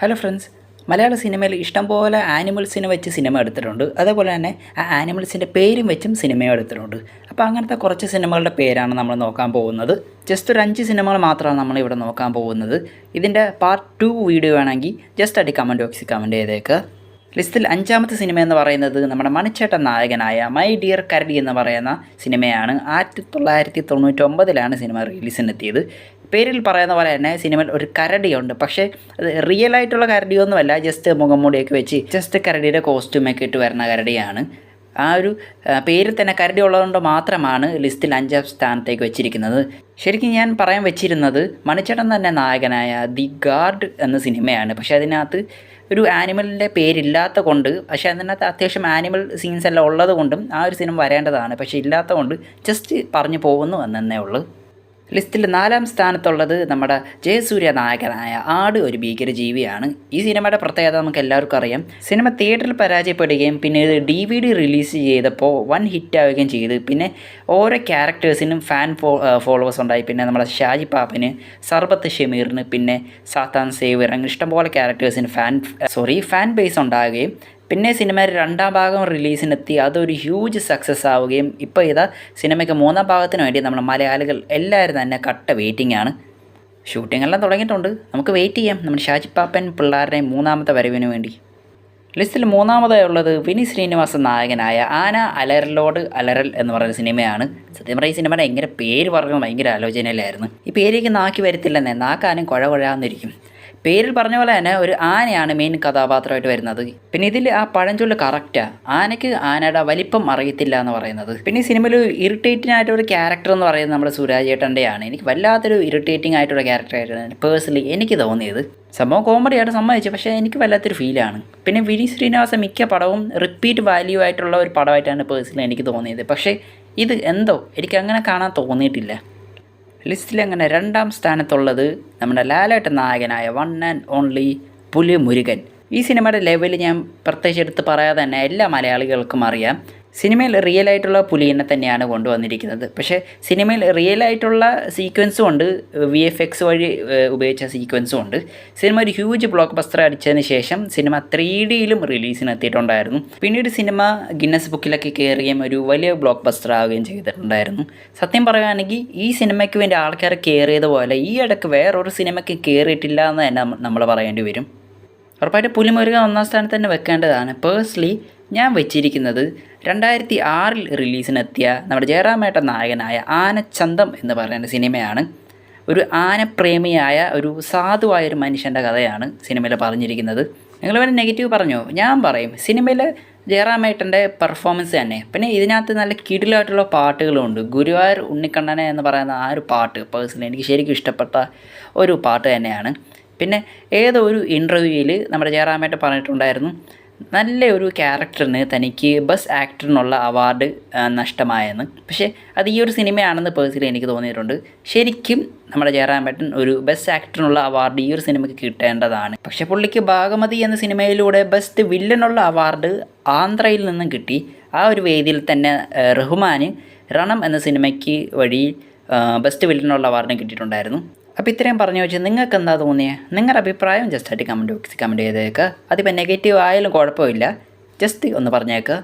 Hello friends മലയാള സിനിമയിൽ ഇഷ്ടംപോലെ ആനിമൽസിനെ വെച്ച് സിനിമ എടുത്തിട്ടുണ്ട്. അതേപോലെ തന്നെ ആ ആനിമൽസിന്റെ പേരും വെച്ചും സിനിമ എടുത്തിട്ടുണ്ട്. അപ്പോൾ അങ്ങനത്തെ കുറച്ച് സിനിമകളുടെ പേരാണ് നമ്മൾ നോക്കാൻ പോകുന്നത്. ജസ്റ്റ് ഒരു അഞ്ച് സിനിമകൾ മാത്രമാണ് നമ്മൾ ഇവിടെ നോക്കാൻ പോകുന്നത്. ഇതിന്റെ പാർട്ട് ടു വീഡിയോ ആണെങ്കിൽ ജസ്റ്റ് അടി കമന്റ് ബോക്സിൽ കമന്റ് ചെയ്തേക്കുക ലിസ്റ്റിൽ അഞ്ചാമത്തെ സിനിമ എന്ന് പറയുന്നത് നമ്മുടെ മണിച്ചേട്ടൻ നായകനായ മൈ ഡിയർ കരടി എന്ന് പറയുന്ന സിനിമയാണ്. ആയിരത്തി തൊള്ളായിരത്തി തൊണ്ണൂറ്റൊമ്പതിലാണ് സിനിമ റിലീസിനെത്തിയത്. പേരിൽ പറയുന്ന പോലെ തന്നെ സിനിമയിൽ ഒരു കരടിയുണ്ട്. പക്ഷേ അത് റിയൽ ആയിട്ടുള്ള കരടിയൊന്നുമല്ല. ജസ്റ്റ് മുഖംമൂടിയൊക്കെ വെച്ച് ജസ്റ്റ് കരടിയുടെ കോസ്റ്റ്യൂമൊക്കെ ഇട്ട് വരുന്ന കരടിയാണ്. ആ ഒരു പേരിൽ തന്നെ കരടി ഉള്ളതുകൊണ്ട് മാത്രമാണ് ലിസ്റ്റിൽ അഞ്ചാം സ്ഥാനത്തേക്ക് വെച്ചിരിക്കുന്നത്. ശരിക്കും ഞാൻ പറയാൻ വെച്ചിരുന്നത് മണിച്ചേട്ടൻ തന്നെ നായകനായ ദി ഗാർഡ് എന്ന സിനിമയാണ്. പക്ഷെ അതിനകത്ത് ഒരു ആനിമലിന്റെ പേരില്ലാത്ത കൊണ്ട് പക്ഷേ അതിനകത്ത് അത്യാവശ്യം ആനിമൽ സീൻസ് എല്ലാം ഉള്ളത് കൊണ്ടും ആ ഒരു സിനിമ വരേണ്ടതാണ്. പക്ഷേ ഇല്ലാത്ത കൊണ്ട് ജസ്റ്റ് പറഞ്ഞു പോകുന്നു എന്നേ ഉള്ളൂ. ലിസ്റ്റിൽ നാലാം സ്ഥാനത്തുള്ളത് നമ്മുടെ ജയസൂര്യ നായകനായ ആട് ഒരു ഭീകര ജീവിയാണ് ഈ സിനിമയുടെ പ്രത്യേകത നമുക്ക് എല്ലാവർക്കും അറിയാം. സിനിമ തിയേറ്ററിൽ പരാജയപ്പെടുകയും പിന്നെ ഇത് ഡി വി ഡി റിലീസ് ചെയ്തപ്പോൾ വൺ ഹിറ്റാവുകയും ചെയ്ത്. പിന്നെ ഓരോ ക്യാരക്ടേഴ്സിനും ഫാൻ ഫോ ഫോളോവേഴ്സ് ഉണ്ടായി. പിന്നെ നമ്മുടെ ഷാജി പാപ്പന് സർബത്ത് ഷമീറിന് പിന്നെ സാത്താൻ സേവിയർ അങ്ങനെ ഇഷ്ടംപോലെ ക്യാരക്ടേഴ്സിന് ഫാൻ സോറി ഫാൻ ബേസ് ഉണ്ടാകുകയും പിന്നെ സിനിമയുടെ രണ്ടാം ഭാഗം റിലീസിനെത്തി. അതൊരു ഹ്യൂജ് സക്സസ് ആവുകയും ഇപ്പോൾ ഇതാ സിനിമയ്ക്ക് മൂന്നാം ഭാഗത്തിന് വേണ്ടി നമ്മൾ മലയാളികൾ എല്ലാവരും തന്നെ കട്ട വെയിറ്റിംഗ് ആണ്. ഷൂട്ടിംഗ് എല്ലാം തുടങ്ങിയിട്ടുണ്ട്. നമുക്ക് വെയിറ്റ് ചെയ്യാം. നമ്മുടെ ഷാജി പാപ്പൻ പിള്ളേരുടെയും മൂന്നാമത്തെ വരവിന് വേണ്ടി. ലിസ്റ്റിൽ മൂന്നാമതായി ഉള്ളത് വിനി ശ്രീനിവാസൻ നായകനായ ആന അലറലോട് അലറൽ എന്ന് പറയുന്ന സിനിമയാണ്. സത്യം പറഞ്ഞാൽ ഈ സിനിമയുടെ എങ്ങനെ പേര് പറഞ്ഞത് ഭയങ്കര ആലോചനയിലായിരുന്നു. ഈ പേരേക്ക് നാക്കി വരത്തില്ലെന്നേ നാക്കാനും കുഴ കുഴാന്നിരിക്കും. പേരിൽ പറഞ്ഞ പോലെ തന്നെ ഒരു ആനയാണ് മെയിൻ കഥാപാത്രമായിട്ട് വരുന്നത്. പിന്നെ ഇതിൽ ആ പഴഞ്ചൊല്ല് കറക്റ്റാണ് ആനയ്ക്ക് ആനയുടെ വലിപ്പം അറിയത്തില്ല എന്ന് പറയുന്നത്. പിന്നെ ഈ സിനിമയിൽ ഇറിറ്റേറ്റിംഗ് ആയിട്ടുള്ള ഒരു ക്യാരക്ടർ എന്ന് പറയുന്നത് നമ്മുടെ സുരാജ് ഏട്ടന്റെയാണ്. എനിക്ക് വല്ലാത്തൊരു ഇറിറ്റേറ്റിംഗ് ആയിട്ടുള്ള ക്യാരക്ടറായിട്ടാണ് പേഴ്സണലി എനിക്ക് തോന്നിയത്. സംഭവം കോമഡി ആയിട്ട് സമ്മതിച്ചു. പക്ഷേ എനിക്ക് വല്ലാത്തൊരു ഫീലാണ് പിന്നെ വിനി ശ്രീനിവാസൻ മിക്ക പടവും റിപ്പീറ്റ് വാല്യൂ ആയിട്ടുള്ള ഒരു പടമായിട്ടാണ് പേഴ്സണലി എനിക്ക് തോന്നിയത്. പക്ഷേ ഇത് എന്തോ എനിക്ക് അങ്ങനെ കാണാൻ തോന്നിയിട്ടില്ല. ലിസ്റ്റിൽ അങ്ങനെ രണ്ടാം സ്ഥാനത്തുള്ളത് നമ്മുടെ ലാലേട്ട നായകനായ വൺ ആൻഡ് ഓൺലി പുലി മുരുകൻ ഈ സിനിമയുടെ ലെവൽ ഞാൻ പ്രത്യേകിച്ച് എടുത്ത് പറയാതെ തന്നെ എല്ലാ മലയാളികൾക്കും അറിയാം. സിനിമയിൽ റിയൽ ആയിട്ടുള്ള പുലിയെ തന്നെയാണ് കൊണ്ടുവന്നിരിക്കുന്നത്. പക്ഷേ സിനിമയിൽ റിയൽ ആയിട്ടുള്ള സീക്വൻസും ഉണ്ട്. വി എഫ് എക്സ് വഴി ഉപയോഗിച്ച സീക്വൻസും ഉണ്ട്. സിനിമ ഒരു ഹ്യൂജ് ബ്ലോക്ക് ബസ്റ്റർ അടിച്ചതിന് ശേഷം സിനിമ ത്രീ ഡിയിലും റിലീസിന് എത്തിയിട്ടുണ്ടായിരുന്നു. പിന്നീട് സിനിമ ഗിന്നസ് ബുക്കിലൊക്കെ കയറുകയും ഒരു വലിയ ബ്ലോക്ക് ബസ്റ്റർ ആവുകയും ചെയ്തിട്ടുണ്ടായിരുന്നു. സത്യം പറയുകയാണെങ്കിൽ ഈ സിനിമയ്ക്ക് വേണ്ടി ആൾക്കാർ കയറിയത് പോലെ ഈ ഇടയ്ക്ക് വേറൊരു സിനിമയ്ക്ക് കയറിയിട്ടില്ല എന്ന് തന്നെ നമ്മൾ പറയേണ്ടി വരും. ഉറപ്പായിട്ട് പുലിമുരുക ഒന്നാം സ്ഥാനത്ത് തന്നെ വെക്കേണ്ടതാണ്. പേഴ്സണലി ഞാൻ വെച്ചിരിക്കുന്നത് രണ്ടായിരത്തി ആറിൽ റിലീസിനെത്തിയ നമ്മുടെ ജയറാമേട്ട നായകനായ ആനച്ചന്തം എന്ന് പറയുന്ന സിനിമയാണ്. ഒരു ആനപ്രേമിയായ ഒരു സാധുവായ ഒരു മനുഷ്യന്റെ കഥയാണ് സിനിമയിൽ പറഞ്ഞിരിക്കുന്നത്. നിങ്ങൾ വല്ല നെഗറ്റീവ് പറഞ്ഞോ? ഞാൻ പറയും സിനിമയിൽ ജയറാമേട്ടന്റെ പെർഫോമൻസ് തന്നെ. പിന്നെ ഇതിനകത്ത് നല്ല കിടിലായിട്ടുള്ള പാട്ടുകളുമുണ്ട് ഗുരുവായൂർ ഉണ്ണിക്കണ്ണനെ എന്ന് പറയുന്ന ആ ഒരു പാട്ട് പേഴ്സണലി എനിക്ക് ശരിക്കും ഇഷ്ടപ്പെട്ട ഒരു പാട്ട് തന്നെയാണ്. പിന്നെ ഏതോ ഒരു ഇന്റർവ്യൂവിൽ നമ്മുടെ ജയറാമേട്ട പറഞ്ഞിട്ടുണ്ടായിരുന്നു നല്ല ഒരു ക്യാരക്ടറിന് തനിക്ക് ബസ് ആക്ടറിനുള്ള അവാർഡ് നഷ്ടമായെന്ന്. പക്ഷേ അത് ഈ ഒരു സിനിമയാണെന്ന് പേഴ്സണലി എനിക്ക് തോന്നിയിട്ടുണ്ട്. ശരിക്കും നമ്മുടെ ജയറാം ബേട്ടൻ ഒരു ബെസ്റ്റ് ആക്ടറിനുള്ള അവാർഡ് ഈ ഒരു സിനിമയ്ക്ക് കിട്ടേണ്ടതാണ്. പക്ഷെ പുള്ളിക്ക് ഭാഗമതി എന്ന സിനിമയിലൂടെ ബെസ്റ്റ് വില്ലനുള്ള അവാർഡ് ആന്ധ്രയിൽ നിന്നും കിട്ടി. ആ ഒരു വേദിയിൽ തന്നെ റഹ്മാന് രണം എന്ന സിനിമയ്ക്ക് വഴി ബെസ്റ്റ് വില്ലനുള്ള അവാർഡിന് കിട്ടിയിട്ടുണ്ടായിരുന്നു. അപ്പോൾ ഇത്രയും പറഞ്ഞു വെച്ച് നിങ്ങൾക്ക് എന്താ തോന്നിയത് നിങ്ങളുടെ അഭിപ്രായം ജസ്റ്റ് ആയിട്ട് കമന്റ് ബോക്സിൽ കമന്റ് ചെയ്തേക്ക്. അതിപ്പോൾ നെഗറ്റീവ് ആയാലും കുഴപ്പമില്ല. ജസ്റ്റ് ഒന്ന് പറഞ്ഞേക്കുക